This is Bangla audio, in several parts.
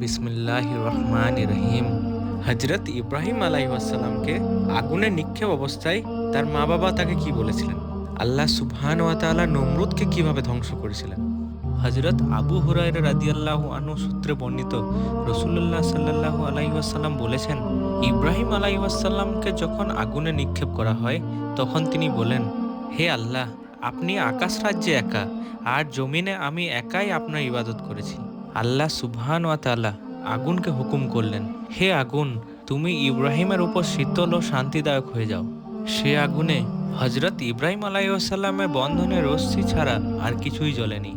বিসমিল্লাহ রহমান রহিম। হজরত ইব্রাহিম আলাইসাল্লামকে আগুনে নিক্ষেপ অবস্থায় তার মা বাবা তাকে কি বলেছিলেন? আল্লাহ সুবহান ওয়া তাআলা নমরুদকে কীভাবে ধ্বংস করেছিলেন? হজরত আবু হুরায়রা রাদিয়াল্লাহু আনহু সূত্রে বর্ণিত রসুল্লাহ সাল্লাল্লাহু আলাইসাল্লাম বলেছেন, ইব্রাহিম আলাইসাল্লামকে যখন আগুনে নিক্ষেপ করা হয়, তখন তিনি বলেন, হে আল্লাহ, আপনি আকাশ রাজ্যে একা, আর জমিনে আমি একাই আপনার ইবাদত করেছি। আল্লাহ সুবহান ওয়া তাআলা আগুনকে হুকুম করলেন, হে আগুন, তুমি ইব্রাহিমের উপর শীতল ও শান্তিদায়ক হয়ে যাও। সে আগুনে হজরত ইব্রাহিম আলাইসাল্লামের বন্ধনে রশ্মি ছাড়া আর কিছুই জ্বলেনি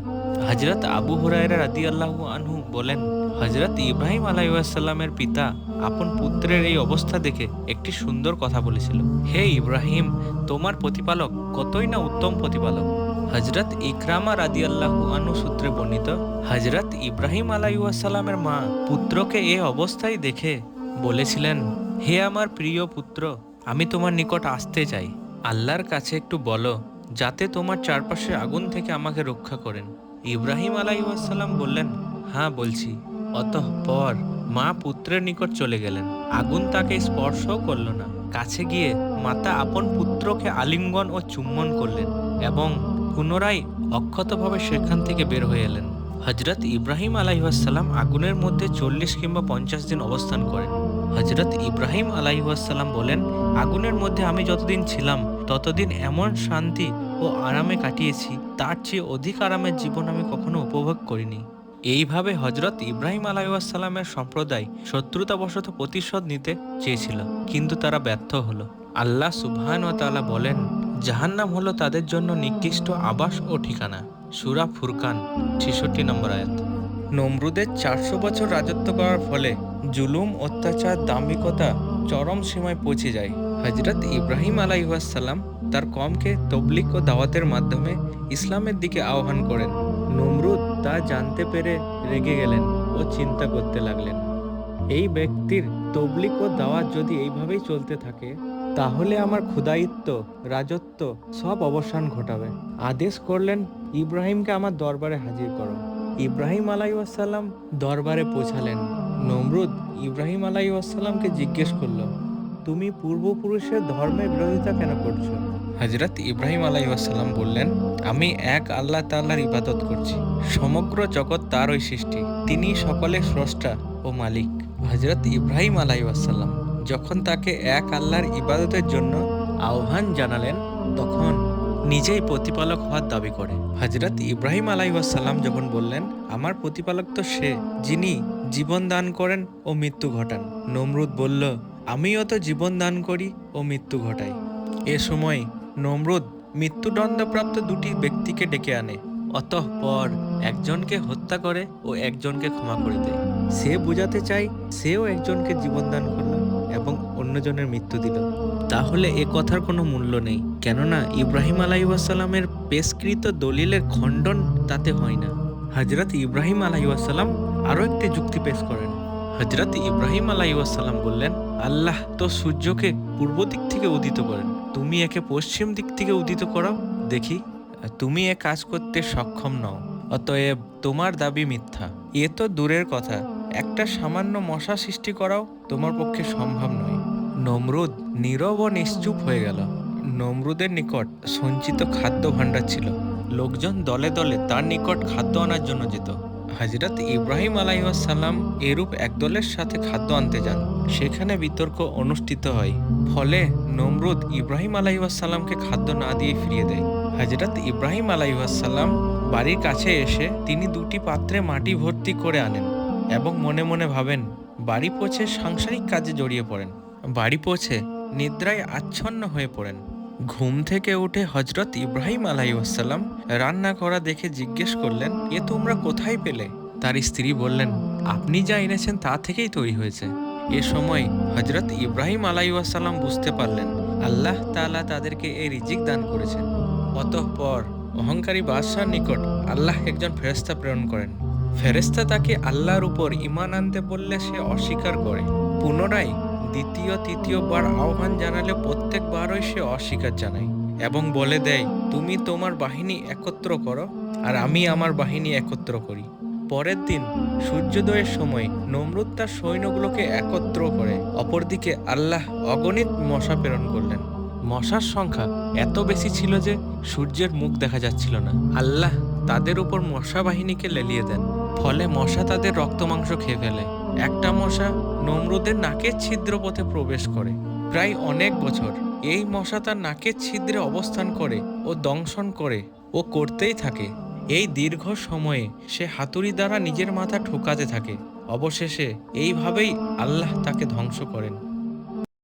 হজরত আবু হুরায়রা রাদি আল্লাহু আনহু বলেন হজরত ইব্রাহিম আলাইসাল্লামের পিতা আপন পুত্রের এই অবস্থা দেখে একটি সুন্দর কথা বলেছিল। হে ইব্রাহিম, তোমার প্রতিপালক কতই না উত্তম প্রতিপালক। হজরত ইকরামা রাদি আল্লাহ আনহু সূত্রে বর্ণিত হজরত ইব্রাহিম আলাইসাল্লামের মা পুত্রকে এ অবস্থায় দেখে বলেছিলেন, হে আমার প্রিয় পুত্র, আমি তোমার নিকট আসতে চাই। আল্লাহর কাছে একটু বলো, যাতে তোমার চারপাশে আগুন থেকে আমাকে রক্ষা করেন। ইব্রাহিম আলাইসাল্লাম বললেন হ্যাঁ বলছি। অতঃপর মা পুত্রের নিকট চলে গেলেন। আগুন তাকে স্পর্শও করল না। কাছে গিয়ে মাতা আপন পুত্রকে আলিঙ্গন ও চুম্বন করলেন এবং পুনরায় অক্ষতভাবে সেখান থেকে বের হয়ে এলেন। হজরত ইব্রাহিম আলাইসাল্লাম আগুনের মধ্যে চল্লিশ কিংবা পঞ্চাশ দিন অবস্থান করেন। হজরত ইব্রাহিম আলাইসাল্লাম বলেন, আগুনের মধ্যে আমি যতদিন ছিলাম, ততদিন এমন শান্তি ও আরামে কাটিয়েছি, তার চেয়ে অধিক আরামের জীবন আমি কখনো উপভোগ করিনি। এইভাবে হজরত ইব্রাহিম আলাইসাল্লামের সম্প্রদায় শত্রুতাবশত প্রতিশোধ নিতে চেয়েছিল, কিন্তু তারা ব্যর্থ হলো। আল্লাহ সুবহান ও তাআলা বলেন জাহান্নাম হলো তাদের জন্য নিকৃষ্ট আবাস ও ঠিকানা। সুরা ফুরকান, ছেষট্টি নম্বর আয়াত। নমরুদের চারশো বছর রাজত্ব করার ফলে জুলুম, অত্যাচার, দাম্ভিকতা চরম সীমায় পৌঁছে যায়। হজরত ইব্রাহিম আলাইসাল্লাম তার কমকে তবলিক ও দাওয়াতের মাধ্যমে ইসলামের দিকে আহ্বান করেন। নমরুদ তা জানতে পেরে রেগে গেলেন ও চিন্তা করতে লাগলেন। এই ব্যক্তির তবলিক ও দাওয়াত যদি এইভাবেই চলতে থাকে তাহলে আমার ক্ষুদায়িত্ব রাজত্ব সব অবসান ঘটাবে। আদেশ করলেন, ইব্রাহিমকে আমার দরবারে হাজির করো। ইব্রাহিম আলাইসাল্লাম দরবারে পৌঁছালেন। নমরুদ ইব্রাহিম আলাইসাল্লামকে জিজ্ঞেস করল, তুমি পূর্বপুরুষের ধর্মের বিরোধিতা কেন করছ? হজরত ইব্রাহিম আলাইসাল্লাম বললেন, আমি এক আল্লাহ তাল্লাহর ইবাদত করছি। সমগ্র জগৎ তারই সৃষ্টি। তিনি সকলের স্রষ্টা ও মালিক। হজরত ইব্রাহিম আলাইসাল্লাম যখন তাকে এক আল্লাহর ইবাদতের জন্য আহ্বান জানালেন, তখন নিজেই প্রতিপালক হওয়ার দাবি করে। হজরত ইব্রাহিম আলাইসাল্লাম যখন বললেন, আমার প্রতিপালক তো সে, যিনি জীবন দান করেন ও মৃত্যু ঘটান। নমরুদ বলল, আমিও তো জীবন দান করি ও মৃত্যু ঘটাই। এ সময় নমরুদ মৃত্যুদণ্ডপ্রাপ্ত দুটি ব্যক্তিকে ডেকে আনে। অতঃপর একজনকে হত্যা করে ও একজনকে ক্ষমা করে দেয়। সে বোঝাতে চায়, সেও একজনকে জীবন দান অন্যজনের মৃত্যু দিল। তাহলে এ কথার কোনো মূল্য নেই। কেননা ইব্রাহিম আলাইসাল্লামের পেশকৃত দলিলের খণ্ডন তাতে হয় না। হজরত ইব্রাহিম আলাইসাল্লাম আরও একটি যুক্তি পেশ করেন। হজরত ইব্রাহিম আলাইসাল্লাম বললেন, আল্লাহ তো সূর্যকে পূর্ব দিক থেকে উদিত করেন। তুমি একে পশ্চিম দিক থেকে উদিত করো দেখি, তুমি এ কাজ করতে সক্ষম নও। অতএব তোমার দাবি মিথ্যা। এ তো দূরের কথা। একটা সামান্য মশা সৃষ্টি করাও তোমার পক্ষে সম্ভব নয়। নমরুদ নীরব ও নিশ্চুপ হয়ে গেল। নমরুদের নিকট সঞ্চিত খাদ্য ভাণ্ডার ছিল। লোকজন দলে দলে তার নিকট খাদ্য আনার জন্য যেত। হজরত ইব্রাহিম আলাইসাল্লাম এরূপ একদলের সাথে খাদ্য আনতে যান। সেখানে বিতর্ক অনুষ্ঠিত হয়। ফলে নমরুদ ইব্রাহিম আলাইসাল্লামকে খাদ্য না দিয়ে ফিরিয়ে দেয়। হজরত ইব্রাহিম আলাইসাল্লাম বাড়ির কাছে এসে তিনি দুটি পাত্রে মাটি ভর্তি করে আনেন এবং মনে মনে ভাবেন, বাড়ি পৌঁছে সাংসারিক কাজে জড়িয়ে পড়েন। বাড়ি পৌঁছে নিদ্রায় আচ্ছন্ন হয়ে পড়েন। ঘুম থেকে উঠে হজরত ইব্রাহিম আলাইসাল্লাম রান্না করা দেখে জিজ্ঞেস করলেন, এ তোমরা কোথায় পেলে? তার স্ত্রী বললেন, আপনি যা এনেছেন তা থেকেই তৈরি হয়েছে। এ সময় হজরত ইব্রাহিম আলাই আলাইসাল্লাম বুঝতে পারলেন, আল্লাহ তাআলা তাদেরকে এই রিজিক দান করেছেন। অতঃপর অহংকারী বাদশার নিকট আল্লাহ একজন ফেরেস্তা প্রেরণ করেন। ফেরেস্তা তাকে আল্লাহর উপর ইমান আনতে বললে সে অস্বীকার করে। পুনরায় দ্বিতীয়, তৃতীয়বার আহ্বান জানালে প্রত্যেকবারই সে অস্বীকার জানায় এবং বলে দেয়, তুমি তোমার বাহিনী একত্র করো আর আমি আমার বাহিনী একত্র করি। পরের দিন সূর্যোদয়ের সময় নমরুদ তার সৈন্যগুলোকে একত্র করে অপরদিকে আল্লাহ অগণিত মশা প্রেরণ করলেন। মশার সংখ্যা এত বেশি ছিল যে সূর্যের মুখ দেখা যাচ্ছিল না। আল্লাহ তাদের উপর মশা বাহিনীকে লেলিয়ে দেন, ফলে মশা তাদের রক্তমাংস খেয়ে ফেলে। একটা মশা নমরুদের নাকের ছিদ্র পথে প্রবেশ করে। প্রায় অনেক বছর এই মশা তার নাকের ছিদ্রে অবস্থান করে ও দংশন করে ও করতেই থাকে। এই দীর্ঘ সময়ে সে হাতুড়ি দ্বারা নিজের মাথা ঠোকাতে থাকে। অবশেষে এইভাবেই আল্লাহ তাকে ধ্বংস করেন।